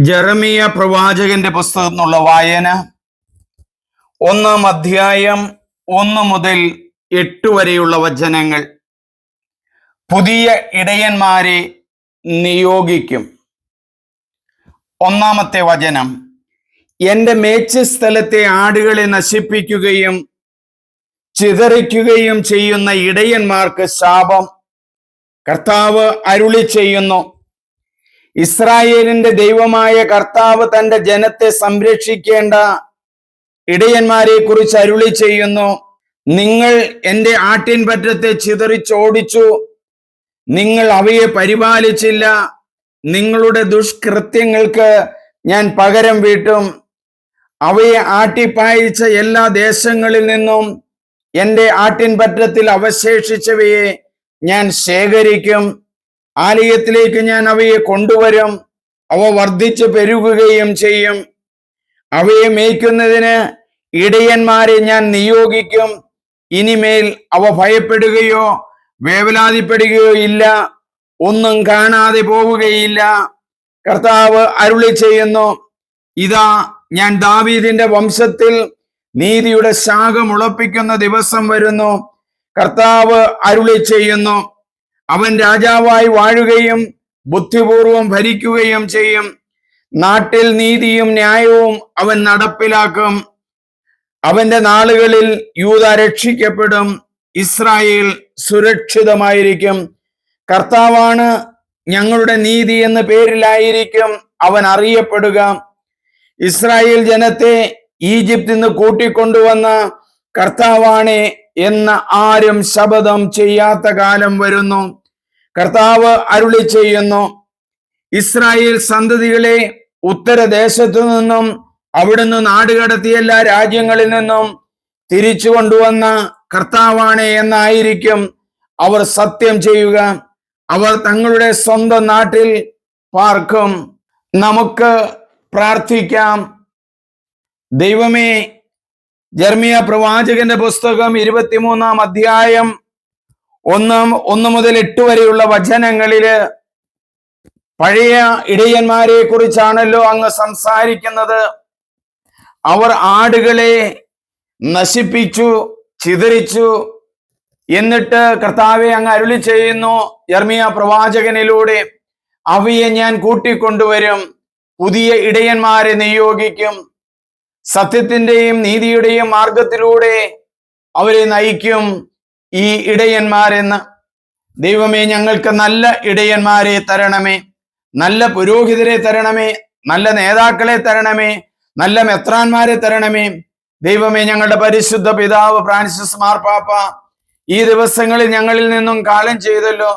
ജെറമിയ പ്രവാചകന്റെ പുസ്തകം എന്നുള്ള വായന ഒന്നാം അധ്യായം ഒന്ന് മുതൽ എട്ട് വരെയുള്ള വചനങ്ങൾ. പുതിയ ഇടയന്മാരെ നിയോഗിക്കും. ഒന്നാമത്തെ വചനം എന്റെ മേച്ചുസ്ഥലത്തെ ആടുകളെ നശിപ്പിക്കുകയും ചിതറിക്കുകയും ചെയ്യുന്ന ഇടയന്മാർക്ക് ശാപം. കർത്താവ് അരുളി ചെയ്യുന്നു ഇസ്രായേലിന്റെ ദൈവമായ കർത്താവ് തന്റെ ജനത്തെ സംരക്ഷിക്കേണ്ട ഇടയന്മാരെ കുറിച്ച് അരുളി ചെയ്യുന്നു. നിങ്ങൾ എന്റെ ആട്ടിൻ പറ്റത്തെ ചിതറിച്ചോടിച്ചു. നിങ്ങൾ അവയെ പരിപാലിച്ചില്ല. നിങ്ങളുടെ ദുഷ്കൃത്യങ്ങൾക്ക് ഞാൻ പകരം വീട്ടും. അവയെ ആട്ടിപ്പായിച്ച എല്ലാ ദേശങ്ങളിൽ നിന്നും എന്റെ ആട്ടിൻ പറ്റത്തിൽ അവശേഷിച്ചവയെ ഞാൻ ശേഖരിക്കും. ആലയത്തിലേക്ക് ഞാൻ അവയെ കൊണ്ടുവരും. അവ വർദ്ധിച്ചു പെരുകുകയും ചെയ്യും. അവയെ മേയ്ക്കുന്നതിന് ഇടയന്മാരെ ഞാൻ നിയോഗിക്കും. ഇനിമേൽ അവ ഭയപ്പെടുകയോ വേവലാതിപ്പെടുകയോ ഇല്ല. ഒന്നും കാണാതെ പോവുകയില്ല. കർത്താവ് അരുളി ചെയ്യുന്നു ഇതാ ഞാൻ ദാവീദിന്റെ വംശത്തിൽ നീതിയുടെ ശാഖം മുളപ്പിക്കുന്ന ദിവസം വരുന്നു. കർത്താവ് അരുളി ചെയ്യുന്നു അവൻ രാജാവായി വാഴുകയും ബുദ്ധിപൂർവം ഭരിക്കുകയും ചെയ്യും. നാട്ടിൽ നീതിയും ന്യായവും അവൻ നടപ്പിലാക്കും. അവന്റെ നാളുകളിൽ യൂത രക്ഷിക്കപ്പെടും. ഇസ്രായേൽ സുരക്ഷിതമായിരിക്കും. കർത്താവാണ് ഞങ്ങളുടെ നീതി എന്ന പേരിലായിരിക്കും അവൻ അറിയപ്പെടുക. ഇസ്രായേൽ ജനത്തെ ഈജിപ്തിൽ നിന്ന് കൂട്ടിക്കൊണ്ടുവന്ന കർത്താവാണ് എന്ന ആരും ശപഥം ചെയ്യാത്ത കാലം വരുന്നു. കർത്താവ് അരുളി ചെയ്യുന്നു. ഇസ്രായേൽ സന്തതികളെ ഉത്തരദേശത്തു നിന്നും അവിടുന്ന് നാടുകടത്തിയ എല്ലാ രാജ്യങ്ങളിൽ നിന്നും തിരിച്ചു കൊണ്ടുവന്ന കർത്താവാണ് എന്നായിരിക്കും അവർ സത്യം ചെയ്യുക. അവർ തങ്ങളുടെ സ്വന്തം നാട്ടിൽ പാർക്കും. നമുക്ക് പ്രാർത്ഥിക്കാം. ദൈവമേ ജർമിയ പ്രവാചകന്റെ പുസ്തകം ഇരുപത്തിമൂന്നാം അധ്യായം ഒന്നാം ഒന്ന് മുതൽ എട്ട് വരെയുള്ള വചനങ്ങളിൽ പഴയ ഇടയന്മാരെ കുറിച്ചാണല്ലോ അങ്ങ് സംസാരിക്കുന്നത്. അവർ ആടുകളെ നശിപ്പിച്ചു ചിതറിച്ചു. എന്നിട്ട് കർത്താവെ അങ്ങ് അരുളി ചെയ്യുന്നു യർമിയ പ്രവാചകനിലൂടെ അവയെ ഞാൻ കൂട്ടിക്കൊണ്ടുവരും പുതിയ ഇടയന്മാരെ നിയോഗിക്കും. സത്യത്തിന്റെയും നീതിയുടെയും മാർഗത്തിലൂടെ അവരെ നയിക്കും. ഈ ഇടയന്മാരെന്ന്. ദൈവമേ ഞങ്ങൾക്ക് നല്ല ഇടയന്മാരെ തരണമേ. നല്ല പുരോഹിതരെ തരണമേ. നല്ല നേതാക്കളെ തരണമേ. നല്ല മെത്രാന്മാരെ തരണമേ. ദൈവമേ ഞങ്ങളുടെ പരിശുദ്ധ പിതാവ് ഫ്രാൻസിസ് മാർപ്പാപ്പ ഈ ദിവസങ്ങളിൽ ഞങ്ങളിൽ നിന്നും കാലം ചെയ്തല്ലോ.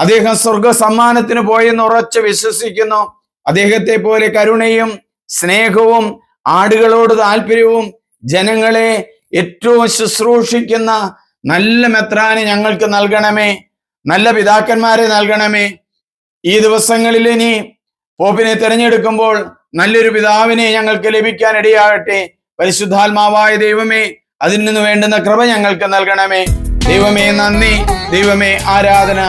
അദ്ദേഹം സ്വർഗ സമ്മാനത്തിന് പോയെന്ന് ഉറച്ച് വിശ്വസിക്കുന്നു. അദ്ദേഹത്തെ പോലെ കരുണയും സ്നേഹവും ആടുകളോട് താല്പര്യവും ജനങ്ങളെ ഏറ്റവും ശുശ്രൂഷിക്കുന്ന നല്ല മെത്രാനെ ഞങ്ങൾക്ക് നൽകണമേ. നല്ല പിതാക്കന്മാരെ നൽകണമേ. ഈ ദിവസങ്ങളിൽ ഇനി പോപ്പിനെ തിരഞ്ഞെടുക്കുമ്പോൾ നല്ലൊരു പിതാവിനെ ഞങ്ങൾക്ക് ലഭിക്കാൻ ഇടയാകട്ടെ പരിശുദ്ധാത്മാവായ ദൈവമേ അതിൽ നിന്ന് വേണ്ടുന്ന കൃപ ഞങ്ങൾക്ക് നൽകണമേ. ദൈവമേ നന്ദി. ദൈവമേ ആരാധന.